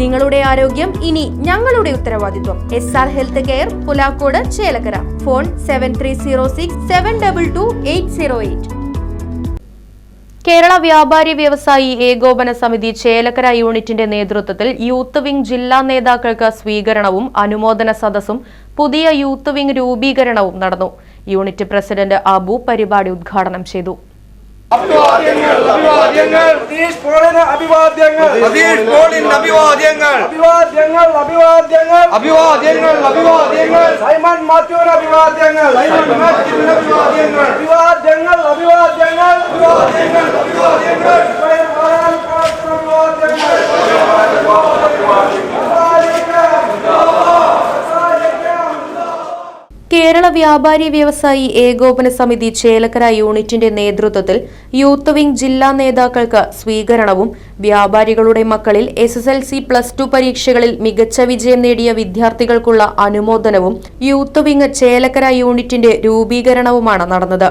നിങ്ങളുടെ ആരോഗ്യം ഇനി ഞങ്ങളുടെ ഉത്തരവാദിത്വം. S R health care Pulakode Chelakkara. Phone seven three zero six seven double two eight zero eight Kerala വ്യാപാരി വ്യവസായി ഏകോപന സമിതി ചേലക്കര യൂണിറ്റിന്റെ നേതൃത്വത്തിൽ യൂത്ത് വിംഗ് ജില്ലാ നേതാക്കൾക്ക് സ്വീകരണവും അനുമോദന സദസ്സും പുതിയ യൂത്ത് വിംഗ് രൂപീകരണവും നടന്നു. യൂണിറ്റ് പ്രസിഡന്റ് അബു പരിപാടി ഉദ്ഘാടനം ചെയ്തു. അഭിവാദ്യങ്ങൾ അഭിവാദ്യങ്ങൾ. സതീഷ് പോളിന് അഭിവാദ്യങ്ങൾ. സതീഷ് പോളിന് അഭിവാദ്യങ്ങൾ. അഭിവാദ്യങ്ങൾ അഭിവാദ്യങ്ങൾ. അഭിവാദ്യങ്ങൾ അഭിവാദ്യങ്ങൾ. സൈമൺ മാത്യുവിന് അഭിവാദ്യങ്ങൾ. സൈമൺ മാത്യുവിന് അഭിവാദ്യങ്ങൾ. അഭിവാദ്യങ്ങൾ അഭിവാദ്യങ്ങൾ അഭിവാദ്യങ്ങൾ അഭിവാദ്യങ്ങൾ ഇസ്മായിൽ മാറാൻ പാർട്ടിന് അഭിവാദ്യങ്ങൾ കേരള വ്യാപാരി വ്യവസായി ഏകോപന സമിതി ചേലക്കര യൂണിറ്റിന്റെ നേതൃത്വത്തിൽ യൂത്ത് വിംഗ് ജില്ലാ നേതാക്കൾക്ക് സ്വീകരണവും വ്യാപാരികളുടെ മക്കളിൽ S S L C plus two പരീക്ഷകളിൽ മികച്ച വിജയം നേടിയ വിദ്യാർത്ഥികൾക്കുള്ള അനുമോദനവും യൂത്ത് വിംഗ് ചേലക്കര യൂണിറ്റിന്റെ രൂപീകരണവുമാണ് നടന്നത്.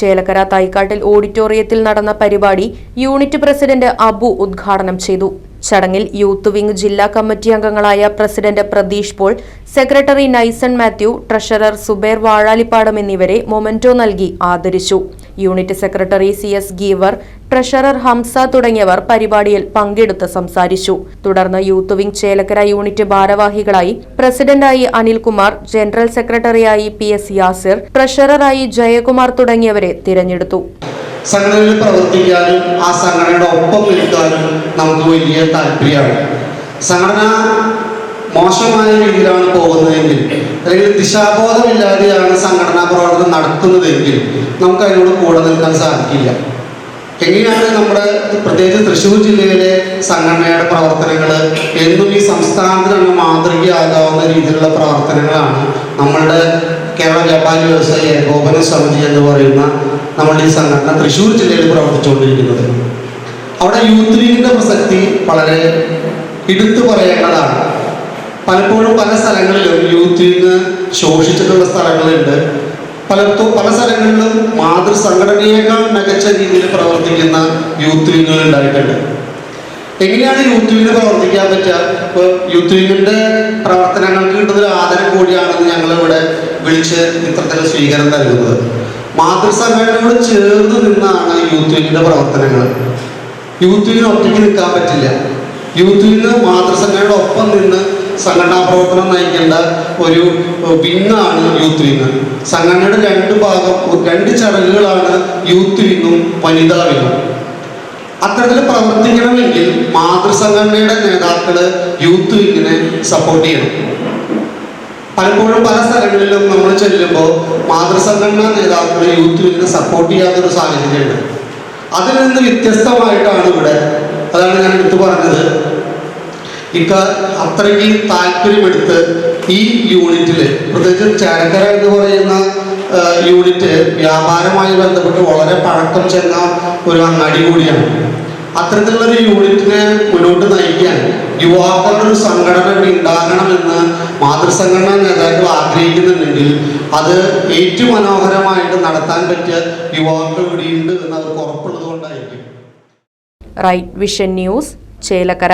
ചേലക്കര തൈക്കാട്ടിൽ ഓഡിറ്റോറിയത്തിൽ നടന്ന പരിപാടി യൂണിറ്റ് പ്രസിഡന്റ് അബു ഉദ്ഘാടനം ചെയ്തു. ചടങ്ങിൽ യൂത്ത് വിംഗ് ജില്ലാ കമ്മിറ്റി അംഗങ്ങളായ president Pratheesh Paul secretary Naison Mathew treasurer Zubair Vazhalippadam എന്നിവരെ മൊമെന്റോ നൽകി ആദരിച്ചു. Unit secretary C S Geevar treasurer Hamza തുടങ്ങിയവർ പരിപാടിയിൽ പങ്കെടുത്ത് സംസാരിച്ചു. തുടർന്ന് യൂത്ത് വിംഗ് ചേലക്കര യൂണിറ്റ് ഭാരവാഹികളായി പ്രസിഡന്റായി അനിൽകുമാർ ജനറൽ സെക്രട്ടറിയായി പി എസ് യാസിർ ട്രഷററായി ജയകുമാർ തുടങ്ങിയവരെ തിരഞ്ഞെടുത്തു. സംഘടനയിൽ പ്രവർത്തിക്കാനും ആ സംഘടനയുടെ ഒപ്പം നിൽക്കാനും നമുക്ക് വലിയ താല്പര്യമാണ്. സംഘടന മോശമായ രീതിയിലാണ് പോകുന്നതെങ്കിൽ അല്ലെങ്കിൽ ദിശാബോധമില്ലാതെയാണ് സംഘടനാ പ്രവർത്തനം നടത്തുന്നതെങ്കിൽ നമുക്ക് അതിനോട് കൂടെ നിൽക്കാൻ സാധിക്കില്ല. എങ്ങനെയാണ് നമ്മുടെ പ്രത്യേകിച്ച് തൃശ്ശൂർ ജില്ലയിലെ സംഘടനയുടെ പ്രവർത്തനങ്ങൾ എന്നും ഈ സംസ്ഥാനത്തിന് മാതൃകയാകാവുന്ന രീതിയിലുള്ള പ്രവർത്തനങ്ങളാണ് നമ്മളുടെ കേരള വ്യാപാരി വ്യവസായ ഏകോപന സമിതി എന്ന് പറയുന്ന നമ്മളുടെ ഈ സംഘടന തൃശ്ശൂർ ജില്ലയിൽ പ്രവർത്തിച്ചുകൊണ്ടിരിക്കുന്നത്. അവിടെ യൂത്ത് ലീഗിന്റെ പ്രസക്തി വളരെ എടുത്തു പറയേണ്ടതാണ്. പലപ്പോഴും പല സ്ഥലങ്ങളിലും യൂത്ത് ലീഗ് ശോഷിച്ചിട്ടുള്ള സ്ഥലങ്ങളുണ്ട്. പലർത്തും പല സ്ഥലങ്ങളിലും മാതൃസംഘടനയേക്കാൾ മികച്ച രീതിയിൽ പ്രവർത്തിക്കുന്ന യൂത്ത് ലീഗുകൾ ഉണ്ടായിട്ടുണ്ട്. എങ്ങനെയാണ് യൂത്ത് ലീഗ് പ്രവർത്തിക്കാൻ പറ്റുക? ഇപ്പോൾ യൂത്ത് ലീഗിന്റെ പ്രവർത്തനങ്ങൾക്ക് കിട്ടുന്ന ഒരു ആദരം കൂടിയാണെന്ന് ഞങ്ങൾ ഇവിടെ വിളിച്ച് ഇത്രത്തിൽ സ്വീകരണം നൽകുന്നത്. മാതൃസംഘടനയോട് ചേർന്ന് നിന്നാണ് യൂത്ത് ലീഗിന്റെ പ്രവർത്തനങ്ങൾ. യൂത്ത് ലീഗിന് ഒറ്റയ്ക്ക് നിൽക്കാൻ പറ്റില്ല. യൂത്ത് ലീഗ് മാതൃസംഘടനയുടെ ഒപ്പം നിന്ന് സംഘടനാ പ്രവർത്തനം നയിക്കേണ്ട ഒരു വിങ്ങാണ് യൂത്ത് വിങ് സംഘടനയുടെ രണ്ട് ഭാഗം രണ്ട് ചടങ്ങുകളാണ് യൂത്ത് വിങ്ങും വനിതാ വിങ്ങും അത്തരത്തിൽ പ്രവർത്തിക്കണമെങ്കിൽ മാതൃസംഘടനയുടെ നേതാക്കൾ യൂത്ത് വിങ്ങിനെ സപ്പോർട്ട് ചെയ്യണം. പലപ്പോഴും പല സ്ഥലങ്ങളിലും നമ്മൾ ചെല്ലുമ്പോൾ മാതൃസംഘടനാ നേതാക്കൾ യൂത്ത് വിങ്ങിനെ സപ്പോർട്ട് ചെയ്യാത്തൊരു സാഹചര്യമുണ്ട്. അതിൽ നിന്ന് വ്യത്യസ്തമായിട്ടാണ് ഇവിടെ അതാണ് ഞാൻ എടുത്തു പറഞ്ഞത്. ഇക്ക അത്രയ്ക്ക് താല്പര്യമെടുത്ത് ഈ യൂണിറ്റിൽ പ്രത്യേകിച്ച് ചേരക്കര എന്ന് പറയുന്ന യൂണിറ്റ് വ്യാപാരമായി ബന്ധപ്പെട്ട് വളരെ പഴക്കം ചെന്ന ഒരു അങ്ങാടി കൂടിയാണ്. അത്തരത്തിലുള്ള ഒരു യൂണിറ്റിനെ മുന്നോട്ട് നയിക്കാൻ യുവാക്കളുടെ ഒരു സംഘടന ഉണ്ടാകണമെന്ന് മാതൃസംഘടനാ നേതാക്കൾ ആഗ്രഹിക്കുന്നുണ്ടെങ്കിൽ അത് ഏറ്റവും മനോഹരമായിട്ട് നടത്താൻ പറ്റിയ യുവാക്കൾ ഇവിടെയുണ്ട് എന്ന് അവർക്ക് ഉറപ്പുള്ളത് കൊണ്ടായിരിക്കും. Right vision news Chelakkara